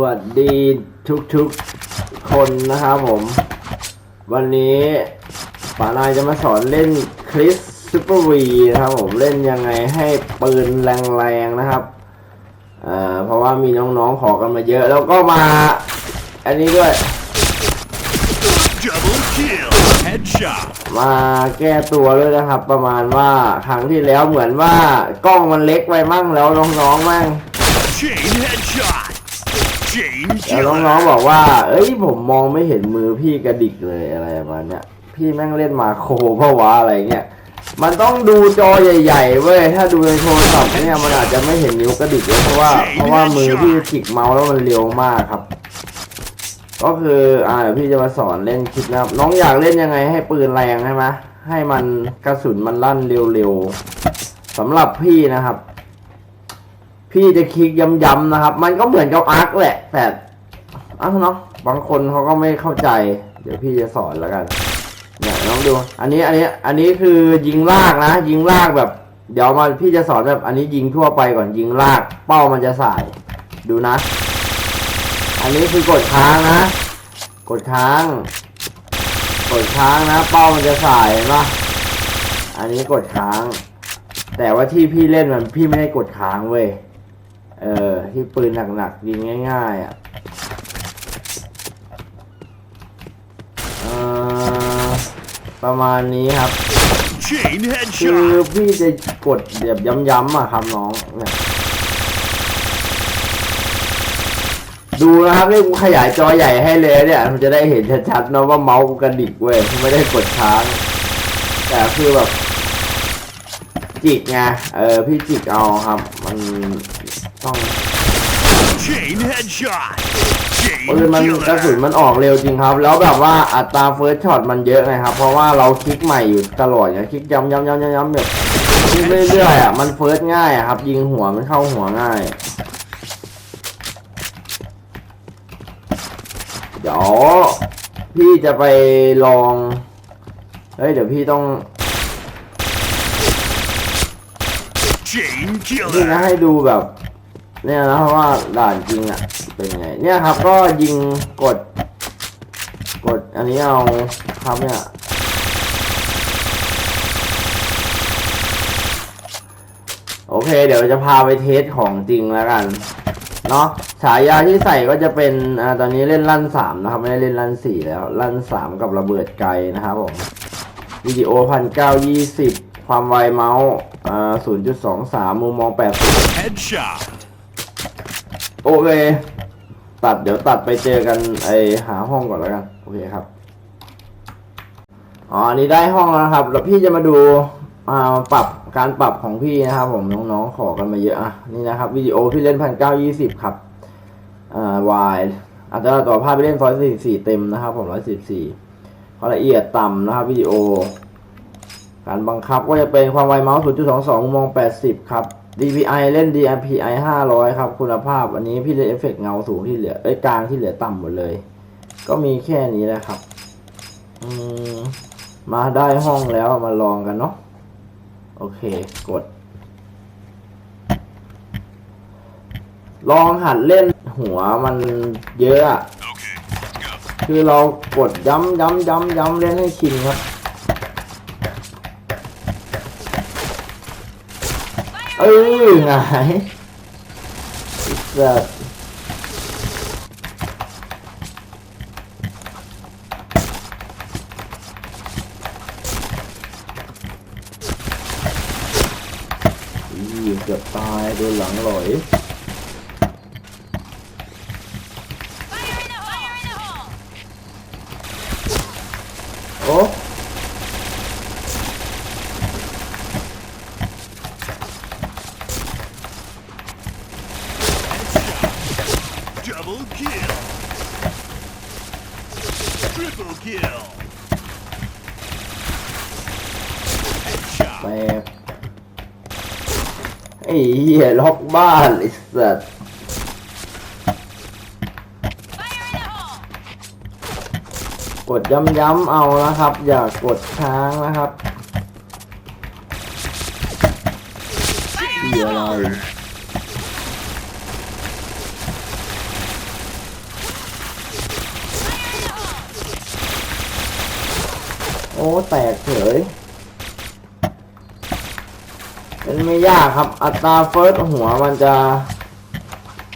วัสดีทุกๆคนนะครับผม วันนี้ป๋านายจะมาสอนเล่นคริสซูเปอร์วีนะครับผมเล่นยังไงให้ปืนแรงๆนะครับเอ่อเพราะว่ามีน้องๆขอกันมาเยอะ แล้วก็มา อันนี้ด้วย Double kill. Headshot. มาแก้ตัวด้วยนะครับ ประมาณว่าครั้งที่แล้วเหมือนว่ากล้องมันเล็กไปมั่งแล้วน้องๆมั่ง Chain headshot. Chain แล้ว killer. น้องๆบอกว่า เอ้ยผมมองไม่เห็นมือพี่กระดิกเลยอะไรประมาณเนี้ยพี่แม่งเล่นมาโครเพราะว่าอะไรเงี้ยมันต้องดูจอใหญ่ๆเว้ยถ้าดูในโทรศัพท์เนี่ยมันอาจจะไม่เห็นนิ้วกระดิกเลยเพราะว่าเพราะว่ามือพี่จิกเมาส์แล้วมันเร็วมากครับ ก็คืออ่าเดี๋ยวพี่จะมาสอนเล่นคลิปนะครับ น้องอยากเล่นยังไงให้ปืนแรงใช่ไหมให้มันกระสุนมันลั่นเร็วๆสำหรับพี่นะครับ พี่จะคลิกย้ำๆนะครับ มันก็เหมือนกับอาร์คแหละ แต่อ้าวเนาะบางคนเขาก็ไม่เข้าใจ เดี๋ยวพี่จะสอนแล้วกันเนี่ยน้องดู อันนี้อันนี้อันนี้คือยิงลากนะ ยิงลากแบบ เดี๋ยวมาพี่จะสอนแบบ อันนี้ยิงทั่วไปก่อนยิงลาก เป้ามันจะสาย ดูนะ อันนี้คือกดค้างนะ กดค้าง กดค้างนะ เป้ามันจะสายเห็นปะอันนี้กดค้าง แต่ว่าที่พี่เล่นมันพี่ไม่ได้กดค้างเว้ย เออ ที่ปืนหนักๆยิงง่าย ๆ อะเออประมาณนี้ครับ Chain คือ headshot. พี่จะกดแบบย้ำๆอะครับน้องเนี่ยดูนะครับนี่กูขยายจอใหญ่ให้เลยเนี่ยมันจะได้เห็นชัดๆนะว่าเมาส์กูกระดิกเว้ยไม่ได้กดค้าง แต่คือแบบจิกไงเออพี่จิกเอาครับ มัน ต้อง Chain headshot. ปืน Chain มันกระสุน killer. มันออกเร็วจริงครับ แล้วแบบว่าอัตราเฟิร์สช็อตมันเยอะไงครับ เพราะว่าเราคลิกใหม่อยู่ตลอดไงคลิกย้ำย้ำย้ำย้ำย้ำแบบคลิกเรื่อยๆอะมันเฟิร์สง่ายอะครับ ยิงหัวมันเข้าหัวง่าย เดี๋ยวพี่จะไปลอง เฮ้ย เดี๋ยวพี่ต้อง Chain นี่นะ killer. ให้ดูแบบ เนี่ยนะเพราะว่าด่านจริงอะเป็นยังไงเนี่ยครับก็ยิงกด กดอันนี้เอาครับเนี่ยโอเค เดี๋ยวจะพาไปเทสของจริงแล้วกันเนาะฉายาที่ใส่ก็จะเป็นอ่าตอนนี้เล่นลั่นสามนะครับ ไม่ได้เล่นลั่นสี่แล้ว ลั่นสามกับระเบิดไกลนะครับผมวิดีโอพันเก้ายี่สิบความไวเมาส์อ่าศูนย์จุดสองสามมุมมองแปด Headshot. โอเค ตัดเดี๋ยวตัดไปเจอกันไอหาห้องก่อนแล้วกัน โอเคครับ อ๋ออันนี้ได้ห้องแล้วครับ แล้วพี่จะมาดูอ่าปรับการปรับของพี่นะครับ ผมน้องๆขอกันมาเยอะอะนี่นะครับวิดีโอพี่เล่นพันเก้ายี่สิบครับอ่าวายอาจจะต่อภาพไปเล่นร้อยสี่สี่เต็มนะครับ ผมร้อยสิบสี่ความละเอียดต่ำนะครับวิดีโอ การบังคับก็จะเป็นความไวเมาส์0.22มุมมอง 80 ครับ DPI เล่น DPI 500 ครับ คุณภาพอันนี้พี่เล่นเอฟเฟกต์เงาสูงที่เหลือเอ้ยกลางที่เหลือต่ำหมดเลย ก็มีแค่นี้แหละครับ อืม มาได้ห้องแล้วมาลองกันเนาะโอเค กด ลองหัดเล่นหัวมันเยอะอะ Okay. Go. คือเรากดย้ำย้ำย้ำย้ำเล่นให้ชินครับ เออไงแบบอีเกือบตายโดนหลังหลอย Fire in แตกไอ้เหี้ยล็อกบ้านไอ้สัสกดย้ำๆเอานะครับ อย่ากดค้างนะครับเหี้ยอไโอ้ แตกเฉย เป็นไม่ยากครับ อัตราเฟิร์สหัวมันจะ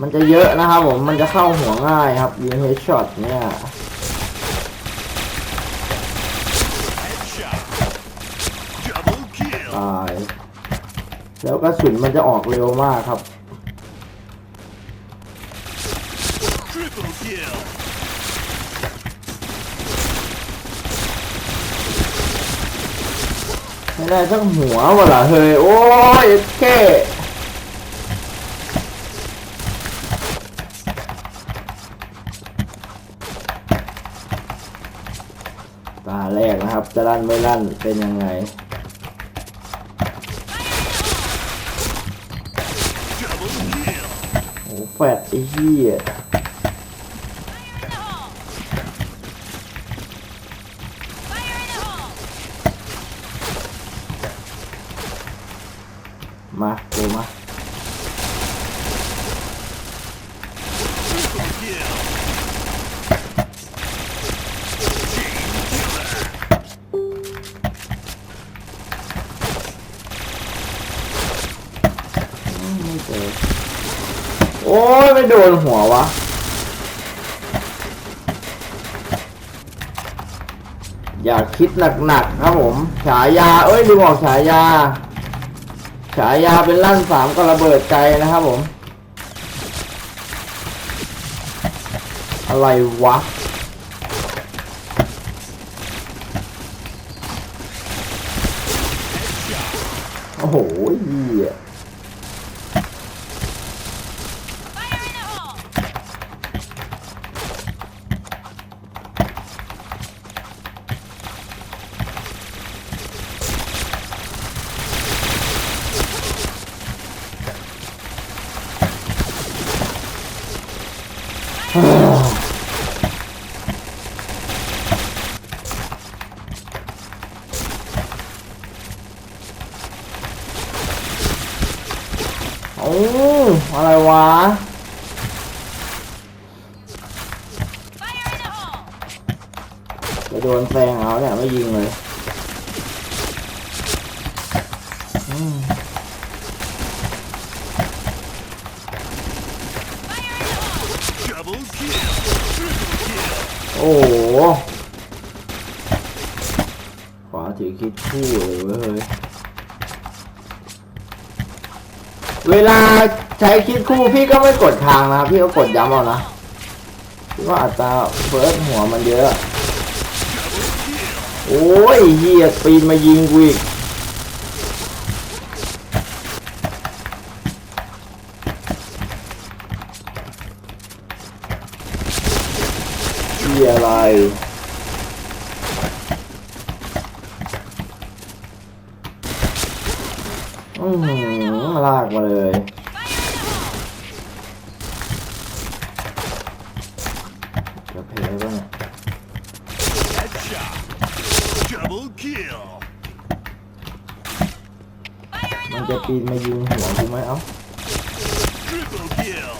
มันจะเยอะนะครับผม มันจะเข้าหัวง่ายครับยิงเฮดช็อตเนี่ย Headshot. Double kill. ตายแล้วกระสุนมันจะออกเร็วมากครับ ไม่ได้สักหัววะล่ะเฮ้ย โอ้ยแค่ตาแรกนะครับ จะลั่นไม่ลั่นเป็นยังไงโอ้แฟดไอ้เหี้ย ไม่โดนหัววะ อย่าคิดหนักๆครับผม ฉายา เอ้ยลืมบอกฉายา ฉายาเป็นลั่นสามก็ระเบิดไกลนะครับผม อะไรวะโอ้โหเหี้ย โอ้อะไรวะจะโดนแฟงเอาเนี่ยไม่ยิงเลยอืม Fire in the hole! Double kill. Triple kill. โอ้โหขวาถือคิดคู่เลยเว้ย เวลาใช้คิดคู่พี่ก็ไม่กดทางนะพี่ก็กดย้ำเอานะพี่ว่าอัตราเฟิร์สหัวมันเยอะ โอ้ยเฮียปีนมายิงกูอีก อะไร อือหือลากมาเลย จะเพลย์ป่ะเนี่ย Headshot. Double kill. มันจะปีนมายิงหัวกูไหมเอ้า Triple kill.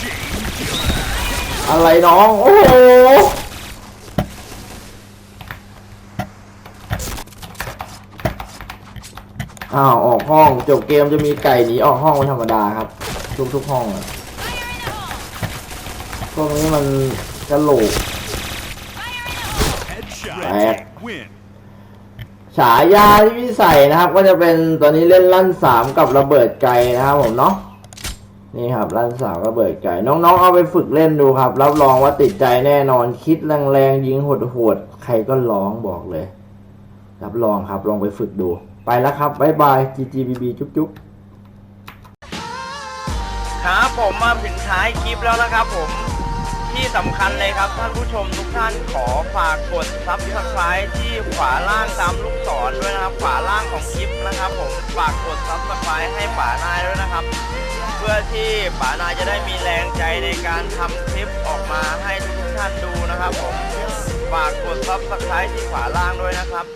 Chain killer. อะไรน้อง โอ้โหอ้าวออกห้อง จบเกมจะมีไก่หนีออกห้องเป็นธรรมดาครับ ทุกทุกห้องอะพวกนี้มันกระโหลก Headshot. Back. Win. ฉายาที่พี่ใส่นะครับ ก็จะเป็นตอนนี้เล่นลั่นสามกับระเบิดไกลนะครับผมเนาะ นี่ครับลั่นสามระเบิดไกลน้องๆ เอาไปฝึกเล่นดูครับ รับรองว่าติดใจแน่นอนคิดแรงๆยิงโหดๆใครก็ร้องบอกเลย รับรองครับลองไปฝึกดู ไปแล้วครับบ๊ายบาย GGBB จุ๊บจุ๊บครับผมมาถึงท้ายคลิปแล้วนะครับผมที่สำคัญเลยครับท่านผู้ชมทุกท่านขอฝากกดซับสไครต์ที่ขวาล่างตามลูกศรด้วยนะครับ ขวาล่างของคลิปนะครับ ผมฝากกดซับสไครต์ให้ป๋านายด้วยนะครับ เพื่อที่ป๋านายจะได้มีแรงใจในการทำคลิปออกมาให้ทุกท่านดูนะครับผมฝากกดซับสไครต์ที่ขวาล่างด้วยนะครับ